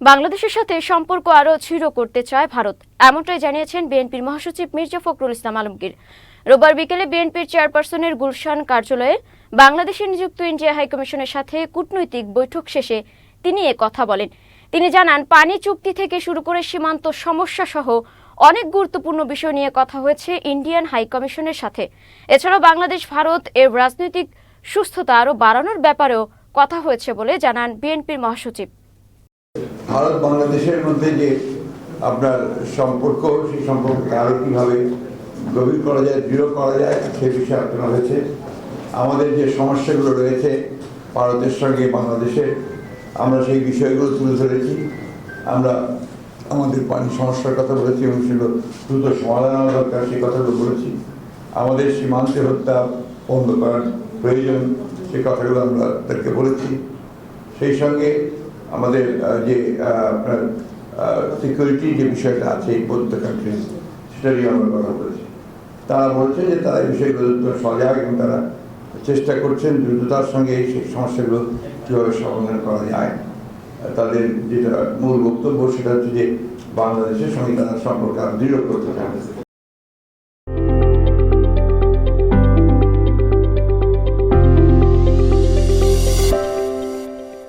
বাংলাদেশের সাথে সম্পর্ক আরও দৃঢ় করতে চায় ভারত, এমনটাই জানিয়েছেন বিএনপির মহাসচিব মির্জা ফখরুল ইসলাম আলমগীর। রোববার বিকেলে বিএনপির চেয়ারপারসনের গুলশান কার্যালয়ে বাংলাদেশে নিযুক্ত ইন্ডিয়া হাইকমিশনের সাথে কূটনৈতিক বৈঠক শেষে তিনি এ কথা বলেন। তিনি জানান, পানি চুক্তি থেকে শুরু করে সীমান্ত সমস্যা সহ অনেক গুরুত্বপূর্ণ বিষয় নিয়ে কথা হয়েছে ইন্ডিয়ান হাইকমিশনের সাথে। এছাড়াও বাংলাদেশ, ভারত এর রাজনৈতিক সুস্থতা আরও বাড়ানোর ব্যাপারেও কথা হয়েছে বলে জানান বিএনপির মহাসচিব। ভারত বাংলাদেশের মধ্যে যে আপনার সম্পর্ক, সেই সম্পর্ককে আরও কীভাবে গভীর করা যায়, দৃঢ় করা যায়, সে বিষয়ে আলোচনা হয়েছে। আমাদের যে সমস্যাগুলো রয়েছে ভারতের সঙ্গে বাংলাদেশের, আমরা সেই বিষয়গুলো তুলে ধরেছি। আমরা আমাদের পানি সমস্যার কথা বলেছি এবং সেগুলো দ্রুত সমাধান হওয়া দরকার, সেই কথাগুলো বলেছি। আমাদের সীমান্তে হত্যা বন্ধ করার প্রয়োজন, সে কথাগুলো আমরা তাদেরকে বলেছি। সেই সঙ্গে আমাদের যে আপনার সিকিউরিটি যে বিষয়টা আছে, এই প্রত্যেকটা কান্ট্রিজ সেটা নিয়ে আমরা কথা বলেছি তারা বলছে যে তারা এই বিষয়গুলো সজাগ এবং তারা চেষ্টা করছেন দ্রুততার সঙ্গে সেই সমস্যাগুলো কীভাবে সমাধান করা যায়। তাদের যেটা মূল বক্তব্য সেটা হচ্ছে যে বাংলাদেশের সঙ্গে তারা সম্পর্ক আরও দৃঢ় করতে চান